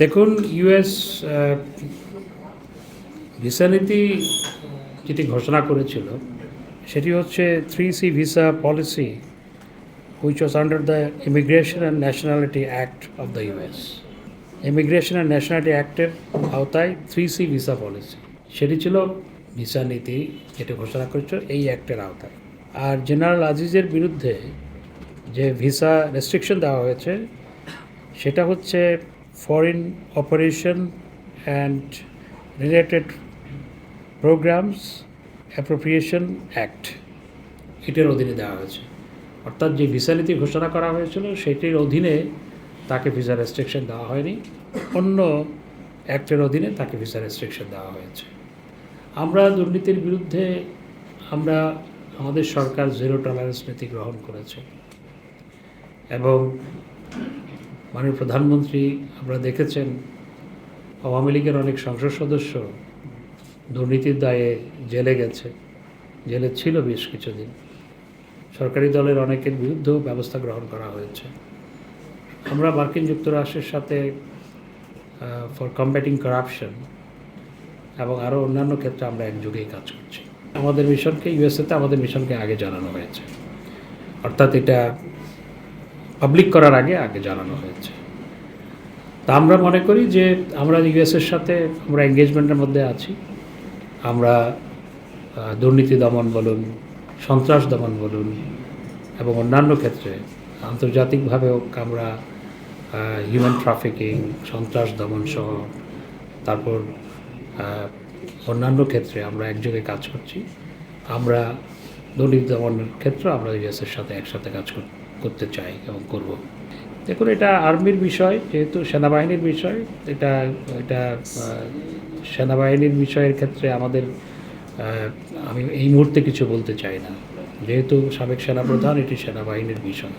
দেখুন US visa নীতি যেটি ঘোষণা করেছিল, সেটি হচ্ছে three C visa policy which was under the Immigration and Nationality Act of the US Immigration and Nationality অ্যাক্টের আওতায় থ্রি সি ভিসা পলিসি সেটি ছিল ভিসা নীতি যেটি ঘোষণা করেছিল এই অ্যাক্টের আওতায়। আর জেনারেল আজিজের বিরুদ্ধে যে ভিসা রেস্ট্রিকশন দেওয়া হয়েছে, সেটা হচ্ছে foreign operation and related programs appropriation act এটার অধীনে দেওয়া হয়েছে। অর্থাৎ যে ভিসা নীতি ঘোষণা করা হয়েছিল, সেটির অধীনে তাকে ভিসা রেস্ট্রিকশন দেওয়া হয়নি। অন্য অ্যাক্টের অধীনে তাকে ভিসা রেস্ট্রিকশন দেওয়া হয়েছে। আমরা দুর্নীতির বিরুদ্ধে, আমরা আমাদের সরকার জিরো টলারেন্স নীতি গ্রহণ করেছে। এবং মাননীয় প্রধানমন্ত্রী, আপনারা দেখেছেন, আওয়ামী লীগের অনেক সংসদ সদস্য দুর্নীতির দায়ে জেলে গেছে। জেলে ছিল বেশ কিছুদিন। সরকারি দলের অনেকের বিরুদ্ধেও ব্যবস্থা গ্রহণ করা হয়েছে। আমরা মার্কিন যুক্তরাষ্ট্রের সাথে ফর কম্ব্যাটিং করাপশন এবং আরও অন্যান্য ক্ষেত্রে আমরা একযোগেই কাজ করছি। আমাদের মিশনকে ইউএসএতে আমাদের মিশনকে আগে জানানো হয়েছে। অর্থাৎ এটা পাবলিক করার আগে আগে জানানো হয়েছে। তা আমরা মনে করি যে, আমরা ইউএসের সাথে, আমরা এঙ্গেজমেন্টের মধ্যে আছি। আমরা দুর্নীতি দমন বলুন, সন্ত্রাস দমন বলুন, এবং অন্যান্য ক্ষেত্রে আন্তর্জাতিকভাবেও আমরা হিউম্যান ট্রাফিকিং সন্ত্রাস দমন সহ, তারপর অন্যান্য ক্ষেত্রে আমরা একযোগে কাজ করছি। আমরা দুর্নীতি দমনের ক্ষেত্রে আমরা ইউএসের সাথে একসাথে কাজ কর- করতে চাই এবং করব। দেখুন, এটা আর্মির বিষয়, যেহেতু সেনাবাহিনীর বিষয়, এটা এটা সেনাবাহিনীর বিষয়ের ক্ষেত্রে আমাদের আমি এই মুহূর্তে কিছু বলতে চাই না। যেহেতু সাবেক সেনাপ্রধান, এটি সেনাবাহিনীর বিষয়।